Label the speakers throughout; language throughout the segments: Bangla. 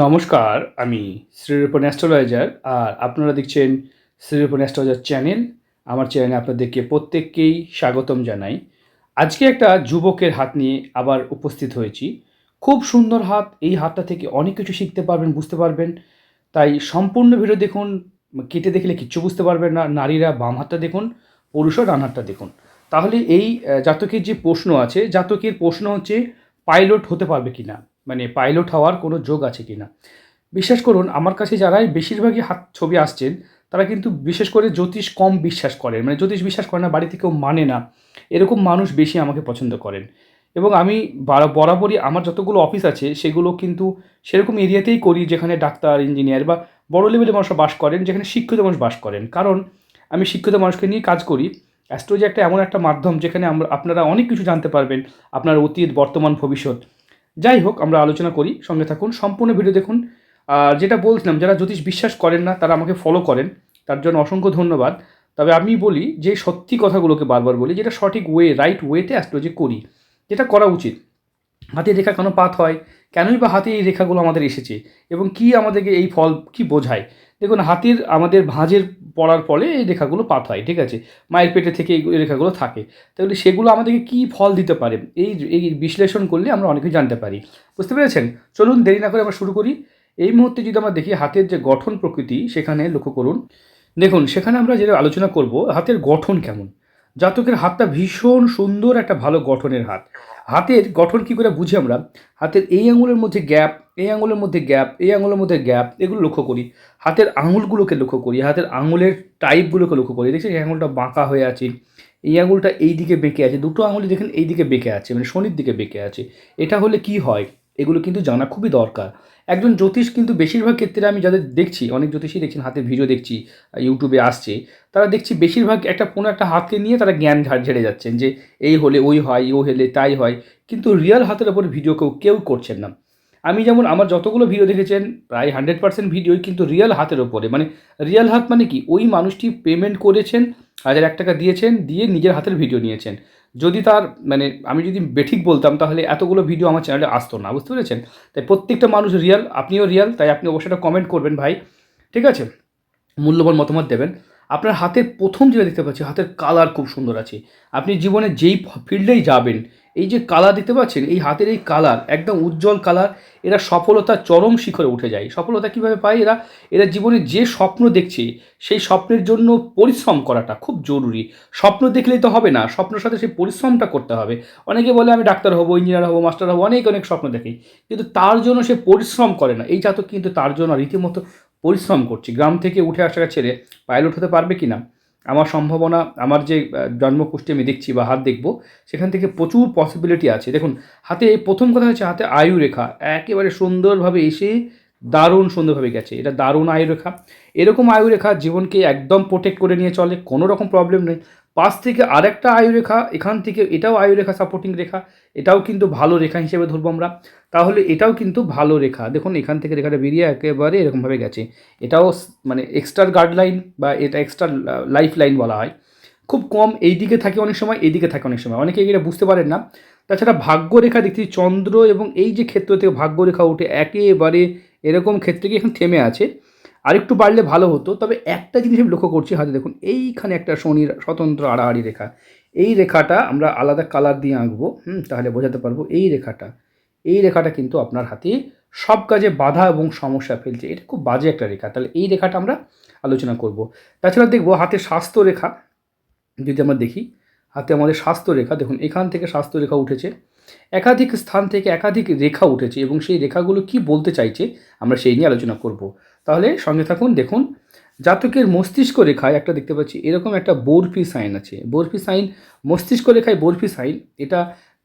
Speaker 1: নমস্কার আমি শ্রীরূপন অ্যাস্ট্রোলজার আর আপনারা দেখছেন শ্রীরূপন অ্যাস্ট্রোলজার চ্যানেল আমার চ্যানেলে আপনাদেরকে প্রত্যেককেই স্বাগতম জানাই আজকে একটা যুবকের হাত নিয়ে আবার উপস্থিত হয়েছি খুব সুন্দর হাত এই হাতটা থেকে অনেক কিছু শিখতে পারবেন বুঝতে পারবেন তাই সম্পূর্ণ ভিডিও দেখুন কেটে দেখলে কিচ্ছু বুঝতে পারবেন না নারীরা বাম হাতটা দেখুন পুরুষও ডান হাতটা দেখুন তাহলে এই জাতকের যে প্রশ্ন আছে জাতকের প্রশ্ন হচ্ছে পাইলট হতে পারবে কি না মানে পাইলট হওয়ার কোনো যোগ আছে কি না বিশ্বাস করুন আমার কাছে যারাই বেশিরভাগই হাত ছবি আসছেন তারা কিন্তু বিশেষ করে জ্যোতিষ কম বিশ্বাস করেন মানে জ্যোতিষ বিশ্বাস করে না বাড়িতে কেউ মানে না এরকম মানুষ বেশি আমাকে পছন্দ করেন এবং আমি বরাবরই আমার যতগুলো অফিস আছে সেগুলো কিন্তু সেরকম এরিয়াতেই করি যেখানে ডাক্তার ইঞ্জিনিয়ার বা বড় লেভেলের মানুষরা বাস করেন যেখানে শিক্ষিত মানুষ বাস করেন কারণ আমি শিক্ষিত মানুষকে নিয়ে কাজ করি অ্যাস্ট্রোলজি একটা এমন একটা মাধ্যম যেখানে আমরা আপনারা অনেক কিছু জানতে পারবেন আপনার অতীত বর্তমান ভবিষ্যৎ যাই হোক আমরা আলোচনা করি সঙ্গে থাকুন সম্পূর্ণ ভিডিও দেখুন আর যেটা বলছিলাম যারা জ্যোতিষ বিশ্বাস করেন না তারা আমাকে ফলো করেন তার জন্য অসংখ্য ধন্যবাদ তবে আমি বলি যে সত্যি কথাগুলোকে বারবার বলি যেটা সঠিক ওয়ে রাইট ওয়েতে অ্যাস্ট্রোলজি করি যেটা করা উচিত হাতের রেখা কেন পাত হয় কেনই বা হাতে এই রেখাগুলো আমাদের এসেছে এবং কি আমাদেরকে এই ফল কি বোঝায় দেখুন হাতির আমাদের ভাঁজের পড়ার ফলে এই রেখাগুলো পাত হয় ঠিক আছে মায়ের পেটে থেকে এই রেখাগুলো থাকে তাহলে সেগুলো আমাদেরকে কি ফল দিতে পারে এই এই বিশ্লেষণ করলে আমরা অনেকে জানতে পারি বুঝতে পেরেছেন চলুন দেরি না করে আমরা শুরু করি এই মুহূর্তে যদি আমরা দেখি হাতের যে গঠন প্রকৃতি সেখানে লক্ষ্য করুন দেখুন সেখানে আমরা যেটা আলোচনা করব হাতের গঠন কেমন জাতকের হাতটা ভীষণ সুন্দর একটা ভালো গঠনের হাত হাতের গঠন কী করে বুঝি আমরা হাতের এই আঙুলের মধ্যে গ্যাপ এই আঙুলের মধ্যে গ্যাপ এই আঙুলের মধ্যে গ্যাপ এগুলো লক্ষ্য করি হাতের আঙুলগুলোকে লক্ষ্য করি হাতের আঙুলের টাইপগুলোকে লক্ষ্য করি দেখছি এই আঙুলটা বাঁকা হয়ে আছে এই আঙুলটা এই দিকে বেঁকে আছে দুটো আঙুলি দেখেন এই দিকে বেঁকে আছে মানে শনির দিকে বেঁকে আছে এটা হলে কি হয় এগুলো কিন্তু জানা খুবই দরকার একজন জ্যোতিষ কিন্তু বেশিরভাগ ক্ষেত্রে আমি যাদের দেখছি অনেক জ্যোতিষই দেখছেন হাতে ভিডিও দেখছি ইউটিউবে আসছে তারা দেখছি বেশিরভাগ একটা কোনো একটা হাতকে নিয়ে তারা জ্ঞান ঝেড়ে যাচ্ছেন যে এই হলে ওই হয় ও হলে তাই হয় কিন্তু রিয়াল হাতের ওপর ভিডিও কেউ কেউ করছেন না আমি যেমন আমার যতগুলো ভিডিও দেখেছেন প্রায় হান্ড্রেড পার্সেন্ট ভিডিওই কিন্তু রিয়াল হাতের ওপরে মানে রিয়াল হাত মানে কি ওই মানুষটি পেমেন্ট করেছেন হাজার এক টাকা দিয়েছেন দিয়ে নিজের হাতের ভিডিও নিয়েছেন যদি তার মানে আমি যদি বেঠিক বলতাম তাহলে এতগুলো ভিডিও আমার চ্যানেলে আসতো না বুঝতে পেরেছেন তাই প্রত্যেকটা মানুষ রিয়াল আপনিও রিয়াল তাই আপনি অবশ্যই একটা কমেন্ট করবেন ভাই ঠিক আছে মূল্যবান মতামত দেবেন আপনার হাতের প্রথম যেটা দেখতে পাচ্ছি হাতের কালার খুব সুন্দর আছে আপনি জীবনে যেই ফিল্ডেই যাবেন এই যে কালার দিতে পাচ্ছেন এই হাতের এই কালার একদম উজ্জ্বল কালার এরা সফলতার চরম শিখরে উঠে যায় সফলতা কিভাবে পায় এরা এরা জীবনে যে স্বপ্ন দেখছে সেই স্বপ্নের জন্য পরিশ্রম করাটা খুব জরুরি স্বপ্ন দেখলেই তো হবে না স্বপ্নের সাথে সেই পরিশ্রমটা করতে হবে অনেকে বলে আমি ডাক্তার হবো ইঞ্জিনিয়ার হবো মাস্টার হবো অনেক অনেক স্বপ্ন দেখি কিন্তু তার জন্য সে পরিশ্রম করে না এই জাতক কিন্তু তার জন্য রীতিমতো পরিশ্রম করছে গ্রাম থেকে উঠে আসা ছেলে পাইলট হতে পারবে কি না আমার সম্ভাবনা আমার যে জন্মকুষ্ঠী আমি দেখছি বা হাত দেখব সেখান থেকে প্রচুর পসিবিলিটি আছে দেখুন হাতে এই প্রথম কথা হচ্ছে হাতে আয়ু রেখা একেবারে সুন্দরভাবে এসে দারুণ সুন্দরভাবে গেছে এটা দারুণ আয়ুরেখা এরকম আয়ুরেখা জীবনকে একদম প্রোটেক্ট করে নিয়ে চলে কোনো রকম প্রবলেম নেই পাশ থেকে আরেকটা আয়ুরেখা এখান থেকে এটাও আয়ুরেখা সাপোর্টিং রেখা এটাও কিন্তু ভালো রেখা হিসেবে ধরবো আমরা তাহলে এটাও কিন্তু ভালো রেখা দেখুন এখান থেকে রেখাটা বেরিয়ে একেবারে এরকমভাবে গেছে এটাও মানে এক্সট্রা গার্ডলাইন বা এটা এক্সট্রা লাইফ লাইন বলা হয় খুব কম এই দিকে থাকে অনেক সময় এদিকে থাকে অনেক সময় অনেকে এটা বুঝতে পারেন না তাছাড়া ভাগ্যরেখা দেখছি চন্দ্র এবং এই যে ক্ষেত্র থেকে ভাগ্যরেখা উঠে একেবারে এরকম ক্ষেত্রে কি এখন থেমে আছে আরেকটু বাড়লে ভালো হতো তবে একটা জিনিস আমি লক্ষ্য করছি হাতে দেখুন এইখানে একটা শনির স্বতন্ত্র আড়াআড়ি রেখা এই রেখাটা আমরা আলাদা কালার দিয়ে আঁকবো হুম তাহলে বোঝাতে পারবো এই রেখাটা এই রেখাটা কিন্তু আপনার হাতে সব কাজে বাধা এবং সমস্যা ফেলছে এটা খুব বাজে একটা রেখা তাহলে এই রেখাটা আমরা আলোচনা করব তাছাড়া দেখব হাতে স্বাস্থ্য রেখা যদি আমরা দেখি হাতে আমাদের স্বাস্থ্য রেখা দেখুন এখান থেকে স্বাস্থ্য রেখা উঠেছে একাধিক স্থান থেকে একাধিক রেখা উঠেছে এবং সেই রেখাগুলো কি বলতে চাইছে আমরা সেই নিয়ে আলোচনা করব তাহলে সঙ্গে থাকুন দেখুন জাতকের মস্তিষ্ক রেখায় একটা দেখতে পাচ্ছি এরকম একটা বরফি সাইন আছে বরফি সাইন মস্তিষ্ক রেখায় বরফি সাইন এটা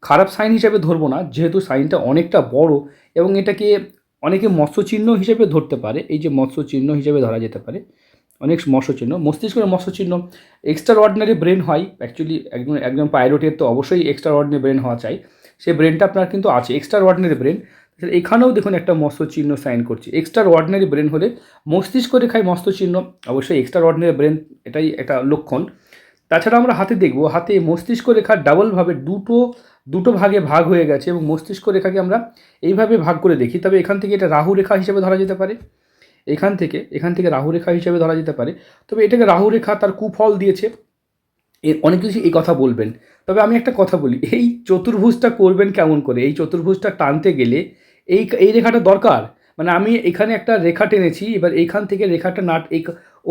Speaker 1: খারাপ সাইন হিসাবে ধরবো না যেহেতু সাইনটা অনেকটা বড় এবং এটাকে অনেকে মৎস্যচিহ্ন হিসেবে ধরতে পারে এই যে মৎস্যচিহ্ন হিসেবে ধরা যেতে পারে অনেক মৎস্যচিহ্ন মস্তিষ্কের মৎস্যচিহ্ন এক্সট্রা অর্ডিনারি ব্রেন হয় অ্যাকচুয়ালি একজন একজন পাইলটের তো অবশ্যই এক্সট্রা অর্ডিনারি ব্রেন হওয়া চাই সেই ব্রেনটা আপনার কিন্তু আছে এক্সট্রা অর্ডিনারি ব্রেন আচ্ছা এখানেও দেখুন একটা মস্ত চিহ্ন সাইন করছি এক্সট্রা অর্ডিনারি ব্রেন হলে মস্তিষ্ক রেখায় মস্ত চিহ্ন অবশ্যই এক্সট্রা অর্ডিনারি ব্রেন এটাই একটা লক্ষণ তাছাড়া আমরা হাতে দেখব হাতে মস্তিষ্ক রেখা ডাবলভাবে দুটো দুটো ভাগে ভাগ হয়ে গেছে এবং মস্তিষ্ক রেখাকে আমরা এইভাবে ভাগ করে দেখি তবে এখান থেকে এটা রাহু রেখা হিসেবে ধরা যেতে পারে এখান থেকে এখান থেকে রাহু রেখা হিসেবে ধরা যেতে পারে তবে এটাকে রাহু রেখা তার কুফল দিয়েছে এর অনেক কিছু এই কথা বলবেন তবে আমি একটা কথা বলি এই চতুর্ভুজটা করবেন কেমন করে এই চতুর্ভুজটা টানতে গেলে এই এই রেখাটা দরকার মানে আমি এখানে একটা রেখা টেনেছি এবার এইখান থেকে রেখাটা নাট এই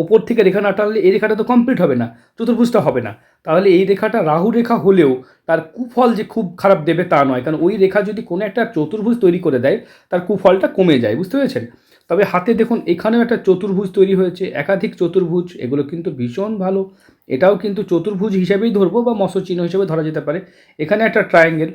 Speaker 1: ওপর থেকে রেখা না টানলে এই রেখাটা তো কমপ্লিট হবে না চতুর্ভুজটা হবে না তাহলে এই রেখাটা রাহু রেখা হলেও তার কুফল যে খুব খারাপ দেবে তা নয় কারণ ওই রেখা যদি কোনো একটা চতুর্ভুজ তৈরি করে দেয় তার কুফলটা কমে যায় বুঝতে পেরেছেন তবে হাতে দেখুন এখানেও একটা চতুর্ভুজ তৈরি হয়েছে একাধিক চতুর্ভুজ এগুলো কিন্তু ভীষণ ভালো এটাও কিন্তু চতুর্ভুজ হিসেবেই ধরবো বা মৎস্য চিহ্ন হিসেবে ধরা যেতে পারে এখানে একটা ট্রায়াঙ্গেল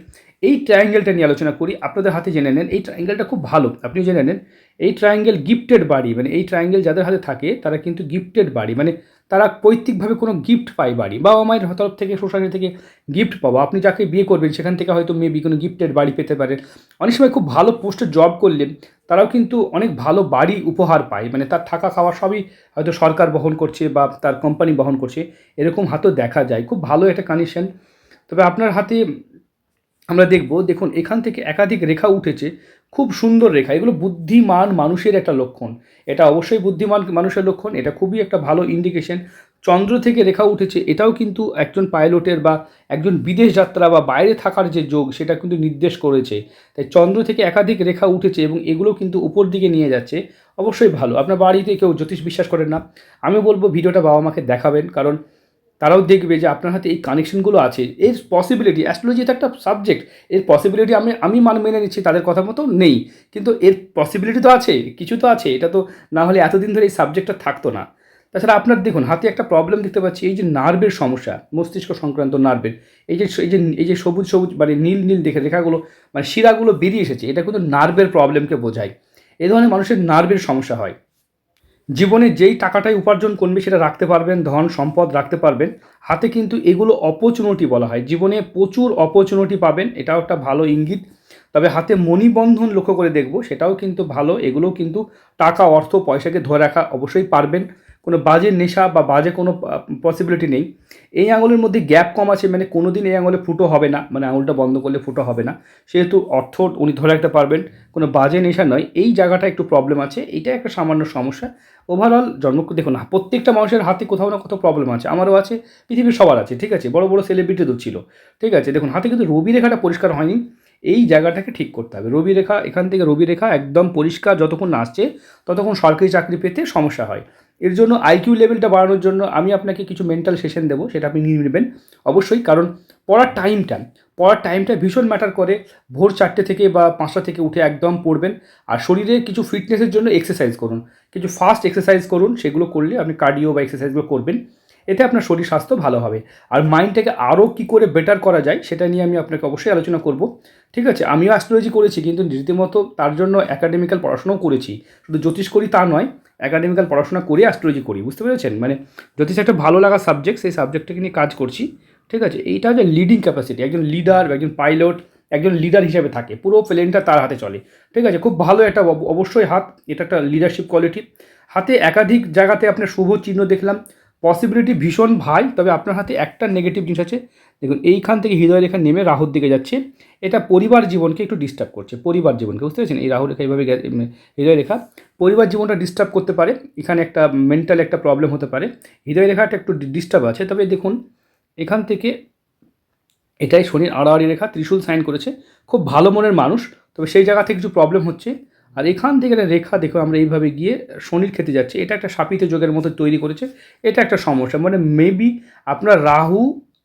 Speaker 1: এই ট্রায়াঙ্গেলটা নিয়ে আলোচনা করি আপনাদের হাতে জেনে নেন এই ট্রায়াঙ্গেলটা খুব ভালো আপনি জেনে নেন এই ট্রায়াঙ্গেল গিফটেড বাড়ি মানে এই ট্রায়াঙ্গেল যাদের হাতে থাকে তারা কিন্তু গিফটেড বাড়ি মানে তারা পৈতৃকভাবে কোনো গিফট পায় বাড়ি বাবা মায়ের তরফ থেকে শ্বশুরালি থেকে গিফট পাবো আপনি যাকে বিয়ে করবেন সেখান থেকে হয়তো মেবি কোনো গিফটেড বাড়ি পেতে পারেন অনেক সময় খুব ভালো পোস্টে জব করলেন তারাও কিন্তু অনেক ভালো বাড়ি উপহার পায় মানে তার থাকা খাওয়া সবই হয়তো সরকার বহন করছে বা তার কোম্পানি বহন করছে এরকম হাতও দেখা যায় খুব ভালো একটা কানেকশান তবে আপনার হাতে আমরা দেখব দেখুন এখান থেকে একাধিক রেখা উঠেছে খুব সুন্দর রেখা এগুলো বুদ্ধিমান মানুষের একটা লক্ষণ এটা অবশ্যই বুদ্ধিমান মানুষের লক্ষণ এটা খুবই একটা ভালো ইন্ডিকেশন চন্দ্র থেকে রেখা উঠেছে এটাও কিন্তু একজন পাইলটের বা একজন বিদেশ যাত্রা বা বাইরে থাকার যে যোগ সেটা কিন্তু নির্দেশ করেছে তাই চন্দ্র থেকে একাধিক রেখা উঠেছে এবং এগুলো কিন্তু উপর দিকে নিয়ে যাচ্ছে অবশ্যই ভালো আপনার বাড়িতে কেউ জ্যোতিষ বিশ্বাস করেন না আমি বলবো ভিডিওটা বাবা মাকে দেখাবেন কারণ তারাও দেখবে যে আপনার হাতে এই কানেকশনগুলো আছে এর পসিবিলিটি অ্যাস্ট্রোলজি তো একটা সাবজেক্ট এর পসিবিলিটি আমি আমি মান মেনে নিচ্ছি তাদের কথা মতো নেই কিন্তু এর পসিবিলিটি তো আছে কিছু তো আছে এটা তো না হলে এতদিন ধরে এই সাবজেক্টটা থাকতো না তাছাড়া আপনার দেখুন হাতে একটা প্রবলেম দেখতে পাচ্ছি এই যে নার্ভের সমস্যা মস্তিষ্ক সংক্রান্ত নার্ভের এই যে এই যে এই যে সবুজ সবুজ মানে নীল নীল দেখে রেখাগুলো মানে শিরাগুলো বেরিয়ে এসেছে এটা কিন্তু নার্ভের প্রবলেমকে বোঝায় এ ধরনের মানুষের নার্ভের সমস্যা হয় জীবনে যেই টাকাটাই উপার্জন করবে সেটা রাখতে পারবেন ধন সম্পদ রাখতে পারবেন হাতে কিন্তু এগুলো অপরচুনিটি বলা হয় জীবনে প্রচুর অপরচুনিটি পাবেন এটাও একটা ভালো ইঙ্গিত তবে হাতে মণিবন্ধন লক্ষ্য করে দেখব সেটাও কিন্তু ভালো এগুলোও কিন্তু টাকা অর্থ পয়সাকে ধরে রাখা অবশ্যই পারবেন কোনো বাজে নেশা বা বাজে কোনো পসিবিলিটি নেই এই আঙুলের মধ্যে গ্যাপ কম আছে মানে কোনো দিন এই আঙুলে ফুটো হবে না মানে আঙুলটা বন্ধ করলে ফুটো হবে না সেহেতু অর্থ উনি ধরে রাখতে পারবেন কোনো বাজে নেশা নয় এই জায়গাটা একটু প্রবলেম আছে এটা একটা সামান্য সমস্যা ওভারঅল জন্ম দেখুন প্রত্যেকটা মানুষের হাতে কোথাও না কোথাও প্রবলেম আছে আমারও আছে পৃথিবীর সবার আছে ঠিক আছে বড় বড় সেলিব্রিটিদের ছিল ঠিক আছে দেখুন হাতে কিন্তু রবি রেখাটা পরিষ্কার হয়নি এই জায়গাটাকে ঠিক করতে হবে রবি রেখা এখান থেকে রবি রেখা একদম পরিষ্কার যতক্ষণ না আসছে ততক্ষণ সরকারি চাকরি পেতে সমস্যা হয় এর জন্য আইকিউ লেভেলটা বাড়ানোর জন্য আমি আপনাকে কিছু মেন্টাল সেশন দেবো সেটা আপনি নিয়ে নেবেন অবশ্যই কারণ পড়ার টাইমটা পড়ার টাইমটা ভীষণ ম্যাটার করে ভোর চারটে থেকে বা পাঁচটা থেকে উঠে একদম পড়বেন আর শরীরে কিছু ফিটনেসের জন্য এক্সারসাইজ করুন কিছু ফাস্ট এক্সারসাইজ করুন সেগুলো করলে আপনি কার্ডিও বা এক্সারসাইজগুলো করবেন এতে আপনার শরীর স্বাস্থ্য ভালো হবে আর মাইন্ডটাকে আরও কী করে বেটার করা যায় সেটা নিয়ে আমি আপনাকে অবশ্যই আলোচনা করব ঠিক আছে আমিও অ্যাস্ট্রোলজি করেছি কিন্তু রীতিমতো তার জন্য অ্যাকাডেমিক্যাল পড়াশোনাও করেছি শুধু জ্যোতিষ করি তা নয় একাডেমিক্যাল পড়াশোনা করে অ্যাস্ট্রোলজি করি বুঝতে পেরেছেন মানে জ্যোতিষ একটা ভালো লাগা সাবজেক্ট সেই সাবজেক্টটাকে নিয়ে কাজ করছি ঠিক আছে এইটা হচ্ছে লিডিং ক্যাপাসিটি একজন লিডার একজন পাইলট একজন লিডার হিসেবে থাকে পুরো প্লেনটা তার হাতে চলে ঠিক আছে খুব ভালো একটা অবশ্যই হাত এটা একটা লিডারশিপ কোয়ালিটি হাতে একাধিক জায়গাতে আপনার শুভ চিহ্ন দেখলাম পসিবিলিটি ভীষণ ভাই তবে আপনার হাতে একটা নেগেটিভ জিনিস আছে দেখুন এইখান থেকে হৃদয় রেখা নেমে রাহুর দিকে যাচ্ছে এটা পরিবার জীবনকে একটু ডিস্টার্ব করছে পরিবার জীবনকে বুঝতে পেরেছেন এই রাহু রেখা এইভাবে হৃদয় রেখা পরিবার জীবনটা ডিস্টার্ব করতে পারে এখানে একটা মেন্টাল একটা প্রবলেম হতে পারে হৃদয় রেখাটা একটু ডিস্টার্ব আছে তবে দেখুন এখান থেকে এটাই শনির আড়াআড়ি রেখা ত্রিশূল সাইন করেছে খুব ভালো মনের মানুষ তবে সেই জায়গা থেকে কিছু প্রবলেম হচ্ছে আর এখান থেকে একটা রেখা দেখো আমরা এইভাবে গিয়ে শনির ক্ষেত্রে যাচ্ছি এটা একটা সাপিত যোগের মতো তৈরি করেছে এটা একটা সমস্যা মানে মেবি আপনার রাহু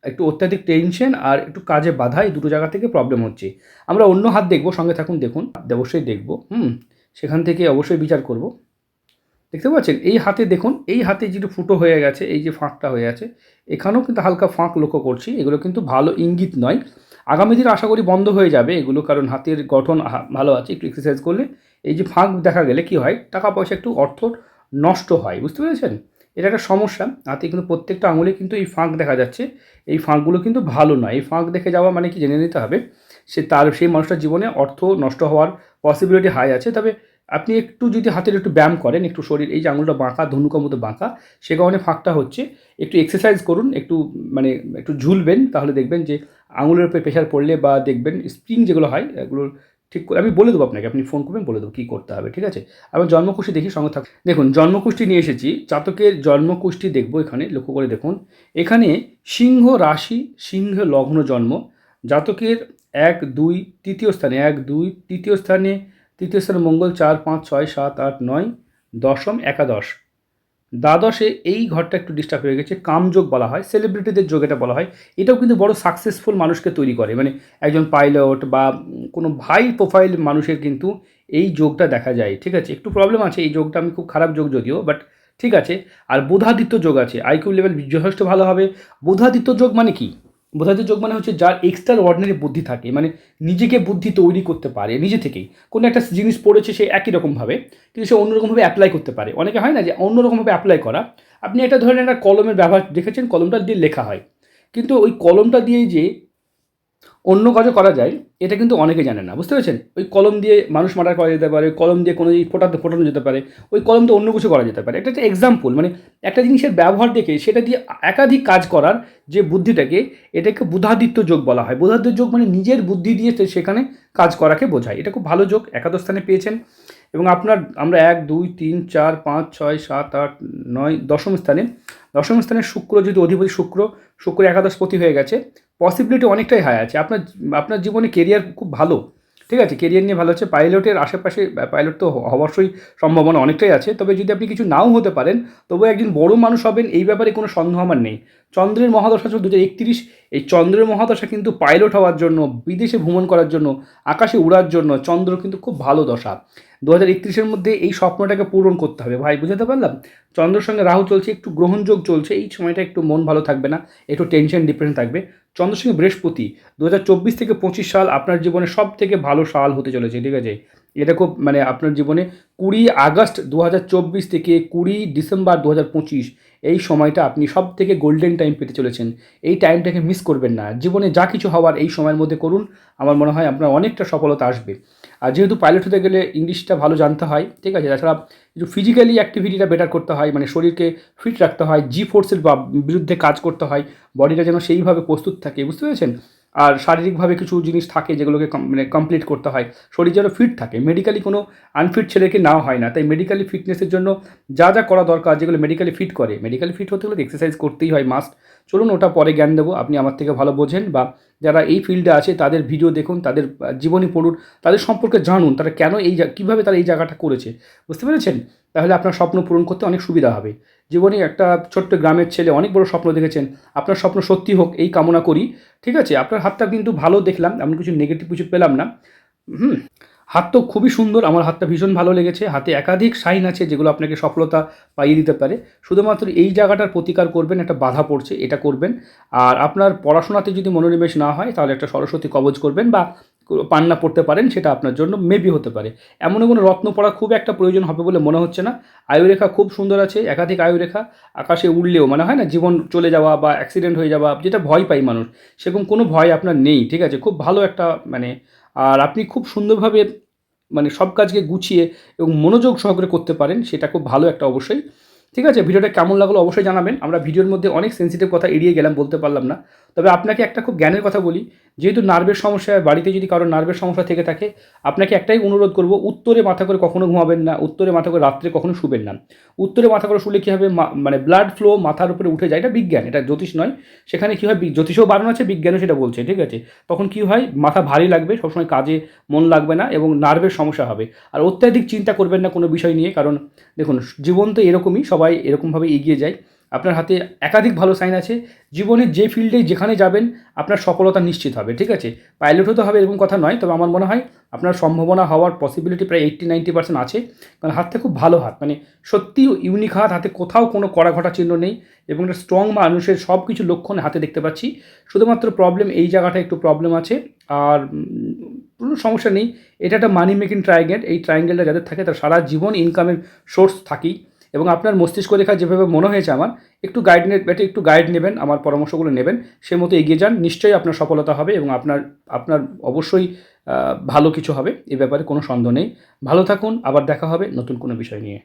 Speaker 1: একটু অত্যাধিক টেনশন আর একটু কাজে বাধা এই দুটো জায়গা থেকে প্রবলেম হচ্ছে আমরা অন্য হাত দেখবো সঙ্গে থাকুন দেখুন অবশ্যই দেখবো হুম সেখান থেকে অবশ্যই বিচার করব দেখতে পাচ্ছেন এই হাতে দেখুন এই হাতে যেটা ফুটো হয়ে গেছে এই যে ফাঁকটা হয়ে আছে এখানেও কিন্তু হালকা ফাঁক লক্ষ্য করছি এগুলো কিন্তু ভালো ইঙ্গিত নয় আগামী দিন আশা করি বন্ধ হয়ে যাবে এগুলো কারণ হাতের গঠন ভালো আছে একটু এক্সারসাইজ করলে এই যে ফাঁক দেখা গেলে কি হয় টাকা পয়সা একটু অর্থ নষ্ট হয় বুঝতে পেরেছেন এটা একটা সমস্যা হাতে কিন্তু প্রত্যেকটা আঙুলে কিন্তু এই ফাঁক দেখা যাচ্ছে এই ফাঁকগুলো কিন্তু ভালো নয় এই ফাঁক দেখে যাওয়া মানে কি জেনে নিতে হবে সে তার সেই মানুষটার জীবনে অর্থ নষ্ট হওয়ার পসিবিলিটি হাই আছে তবে আপনি একটু যদি হাতের একটু ব্যায়াম করেন একটু শরীর এই যে আঙুলটা বাঁকা ধনুকার মতো বাঁকা সে কারণে ফাঁকটা হচ্ছে একটু এক্সারসাইজ করুন একটু মানে একটু ঝুলবেন তাহলে দেখবেন যে আঙুলের উপরে প্রেশার পড়লে বা দেখবেন স্প্রিং যেগুলো হয় এগুলোর ঠিক আমি বলে দেবো আপনাকে আপনি ফোন করবেন বলে দেবো কী করতে হবে ঠিক আছে আবার জন্মকুষ্ঠি দেখি সঙ্গে থাক দেখুন জন্মকুষ্ঠী নিয়ে এসেছি চাতকের জন্মকুষ্ঠী দেখব এখানে লক্ষ্য করে দেখুন এখানে সিংহ রাশি সিংহ লগ্ন জন্ম জাতকের এক দুই তৃতীয় স্থানে এক দুই তৃতীয় স্থানে তৃতীয় স্থানে মঙ্গল চার পাঁচ ছয় সাত আট নয় দশম একাদশ দ্বাদশে এই ঘরটা একটু ডিস্টার্ব হয়ে গেছে কামযোগ বলা হয় সেলিব্রিটিদের যোগ এটা বলা হয় এটাও কিন্তু বড় সাকসেসফুল মানুষকে তৈরি করে মানে একজন পাইলট বা কোনো হাই প্রোফাইল মানুষের কিন্তু এই যোগটা দেখা যায় ঠিক আছে একটু প্রবলেম আছে এই যোগটা আমি খুব খারাপ যোগ যদিও বাট ঠিক আছে আর বোধাদিত্য যোগ আছে আইকিউ লেভেল যথেষ্ট ভালো হবে বোধাদিত্য যোগ মানে কি বোধায়িত যোগ মানে হচ্ছে যার এক্সট্রা অর্ডিনারি বুদ্ধি থাকে মানে নিজেকে বুদ্ধি তৈরি করতে পারে নিজে থেকেই কোনো একটা জিনিস পড়েছে সে একই রকমভাবে কিন্তু সে অন্যরকমভাবে অ্যাপ্লাই করতে পারে অনেকে হয় না যে অন্যরকমভাবে অ্যাপ্লাই করা আপনি একটা ধরনের একটা কলমের ব্যবহার দেখেছেন কলমটা দিয়ে লেখা হয় কিন্তু ওই কলমটা দিয়ে যে অন্য কাজও করা যায় এটা কিন্তু অনেকে জানে না বুঝতে পেরেছেন ওই কলম দিয়ে মানুষ মার্ডার করা যেতে পারে কলম দিয়ে কোনো জিনিস ফোটাতে ফোটানো যেতে পারে ওই কলম দিয়ে অন্য কিছু করা যেতে পারে একটা হচ্ছে এক্সাম্পল মানে একটা জিনিসের ব্যবহার দেখে সেটা দিয়ে একাধিক কাজ করার যে বুদ্ধিটাকে এটাকে বুধাদিত্য যোগ বলা হয় বুধাদিত্য যোগ মানে নিজের বুদ্ধি দিয়ে সেখানে কাজ করাকে বোঝায় এটা খুব ভালো যোগ একাদশ স্থানে পেয়েছেন এবং আপনার আমরা এক দুই তিন চার পাঁচ ছয় সাত আট নয় দশম স্থানে দশম স্থানে শুক্র যেহেতু অধিপতি শুক্র শুক্র একাদশপতি হয়ে গেছে পসিবিলিটি অনেকটাই হাই আছে আপনার আপনার জীবনে কেরিয়ার খুব ভালো ঠিক আছে কেরিয়ার নিয়ে ভালো হচ্ছে পাইলটের আশেপাশে পাইলট তো অবশ্যই সম্ভাবনা অনেকটাই আছে তবে যদি আপনি কিছু নাও হতে পারেন তবু একজন বড় মানুষ হবেন এই ব্যাপারে কোনো সন্দেহ আমার নেই চন্দ্রের মহাদশা দু হাজার একত্রিশ এই চন্দ্রের মহাদশা কিন্তু পাইলট হওয়ার জন্য বিদেশে ভ্রমণ করার জন্য আকাশে উড়ার জন্য চন্দ্র কিন্তু খুব ভালো দশা দু হাজার একত্রিশের মধ্যে এই স্বপ্নটাকে পূরণ করতে হবে ভাই বুঝাতে পারলাম চন্দ্রের সঙ্গে রাহু চলছে একটু গ্রহণযোগ চলছে এই সময়টা একটু মন ভালো থাকবে না একটু টেনশন ডিপ্রেশন থাকবে চন্দ্রের সঙ্গে বৃহস্পতি দু থেকে পঁচিশ সাল আপনার জীবনে সব থেকে ভালো সাল হতে চলেছে ঠিক আছে এটা খুব মানে আপনার জীবনে কুড়ি আগস্ট দু থেকে কুড়ি ডিসেম্বর দু এই সময়টা আপনি সব থেকে গোল্ডেন টাইম পেতে চলেছেন এই টাইমটাকে মিস করবেন না জীবনে যা কিছু হওয়ার এই সময়ের মধ্যে করুন আমার মনে হয় আপনার অনেকটা সফলতা আসবে আর যেহেতু পাইলট হতে গেলে ইংলিশটা ভালো জানতে হয় ঠিক আছে তাছাড়া কিছু ফিজিক্যালি অ্যাক্টিভিটিটা বেটার করতে হয় মানে শরীরকে ফিট রাখতে হয় জি ফোর্সের বিরুদ্ধে কাজ করতে হয় বডিটা যেন সেইভাবে প্রস্তুত থাকে বুঝতে পেরেছেন আর শারীরিকভাবে কিছু জিনিস থাকে যেগুলোকে মানে কমপ্লিট করতে হয় শরীর যেন ফিট থাকে মেডিকেলি কোনো আনফিট ছেলেকে নাও হয় না তাই মেডিকেলি ফিটনেসের জন্য যা যা করা দরকার যেগুলো মেডিকেলি ফিট করে মেডিকেলি ফিট হতে গেলে এক্সারসাইজ করতেই হয় মাস্ট চলুন ওটা পরে জ্ঞান দেবো আপনি আমার থেকে ভালো বোঝেন বা যারা এই ফিল্ডে আছে তাদের ভিডিও দেখুন তাদের জীবনী পড়ুন তাদের সম্পর্কে জানুন তারা কেন এই কীভাবে তারা এই জায়গাটা করেছে বুঝতে পেরেছেন তাহলে আপনার স্বপ্ন পূরণ করতে অনেক সুবিধা হবে জীবনে একটা ছোট্ট গ্রামের ছেলে অনেক বড় স্বপ্ন দেখেছেন আপনার স্বপ্ন সত্যি হোক এই কামনা করি ঠিক আছে আপনার হাতটা কিন্তু ভালো দেখলাম এমন কিছু নেগেটিভ কিছু পেলাম না হুম হাত তো খুবই সুন্দর আমার হাতটা ভীষণ ভালো লেগেছে হাতে একাধিক সাইন আছে যেগুলো আপনাকে সফলতা পাইয়ে দিতে পারে শুধুমাত্র এই জায়গাটার প্রতিকার করবেন একটা বাধা পড়ছে এটা করবেন আর আপনার পড়াশোনাতে যদি মনোনিবেশ না হয় তাহলে একটা সরস্বতী কবজ করবেন বা পান্না পড়তে পারেন সেটা আপনার জন্য মেবি হতে পারে এমন কোনো রত্ন পড়া খুব একটা প্রয়োজন হবে বলে মনে হচ্ছে না আয়ুরেখা খুব সুন্দর আছে একাধিক আয়ুরেখা আকাশে উড়লেও মানে হয় না জীবন চলে যাওয়া বা অ্যাক্সিডেন্ট হয়ে যাওয়া যেটা ভয় পাই মানুষ সেরকম কোনো ভয় আপনার নেই ঠিক আছে খুব ভালো একটা মানে আর আপনি খুব সুন্দরভাবে মানে সব কাজকে গুছিয়ে এবং মনোযোগ সহকারে করতে পারেন সেটা খুব ভালো একটা অবশ্যই ঠিক আছে ভিডিওটা কেমন লাগলো অবশ্যই জানাবেন আমরা ভিডিওর মধ্যে অনেক সেন্সিটিভ কথা এড়িয়ে গেলাম বলতে পারলাম না তবে আপনাকে একটা খুব জ্ঞানের কথা বলি যেহেতু নার্ভের সমস্যা বাড়িতে যদি কারোর নার্ভের সমস্যা থেকে থাকে আপনাকে একটাই অনুরোধ করব উত্তরে মাথা করে কখনো ঘুমাবেন না উত্তরে মাথা করে রাত্রে কখনো শুবেন না উত্তরে মাথা করে শুলে কী হবে মানে ব্লাড ফ্লো মাথার উপরে উঠে যায় এটা বিজ্ঞান এটা জ্যোতিষ নয় সেখানে কী হয় জ্যোতিষও বাড়ানো আছে বিজ্ঞানও সেটা বলছে ঠিক আছে তখন কী হয় মাথা ভারী লাগবে সবসময় কাজে মন লাগবে না এবং নার্ভের সমস্যা হবে আর অত্যাধিক চিন্তা করবেন না কোনো বিষয় নিয়ে কারণ দেখুন জীবন তো এরকমই সবাই সবাই এরকমভাবে এগিয়ে যায় আপনার হাতে একাধিক ভালো সাইন আছে জীবনে যে ফিল্ডে যেখানে যাবেন আপনার সফলতা নিশ্চিত হবে ঠিক আছে পাইলট হতে হবে এরকম কথা নয় তবে আমার মনে হয় আপনার সম্ভাবনা হওয়ার পসিবিলিটি প্রায় এইট্টি নাইনটি পার্সেন্ট আছে কারণ হাতটা খুব ভালো হাত মানে সত্যি ইউনিক হাত হাতে কোথাও কোনো কড়া ঘটা চিহ্ন নেই এবং একটা স্ট্রং মানুষের সব কিছু লক্ষণ হাতে দেখতে পাচ্ছি শুধুমাত্র প্রবলেম এই জায়গাটা একটু প্রবলেম আছে আর কোনো সমস্যা নেই এটা একটা মানি মেকিং ট্রায়াঙ্গেল এই ট্রায়াঙ্গেলটা যাদের থাকে তার সারা জীবন ইনকামের সোর্স থাকেই এবং আপনার মস্তিষ্ক রেখা যেভাবে মনে হয়েছে আমার একটু গাইড নেবেন একটু গাইড নেবেন আমার পরামর্শগুলো নেবেন সে মতো এগিয়ে যান নিশ্চয়ই আপনার সফলতা হবে এবং আপনার আপনার অবশ্যই ভালো কিছু হবে এ ব্যাপারে কোনো সন্দেহ নেই ভালো থাকুন আবার দেখা হবে নতুন কোনো বিষয় নিয়ে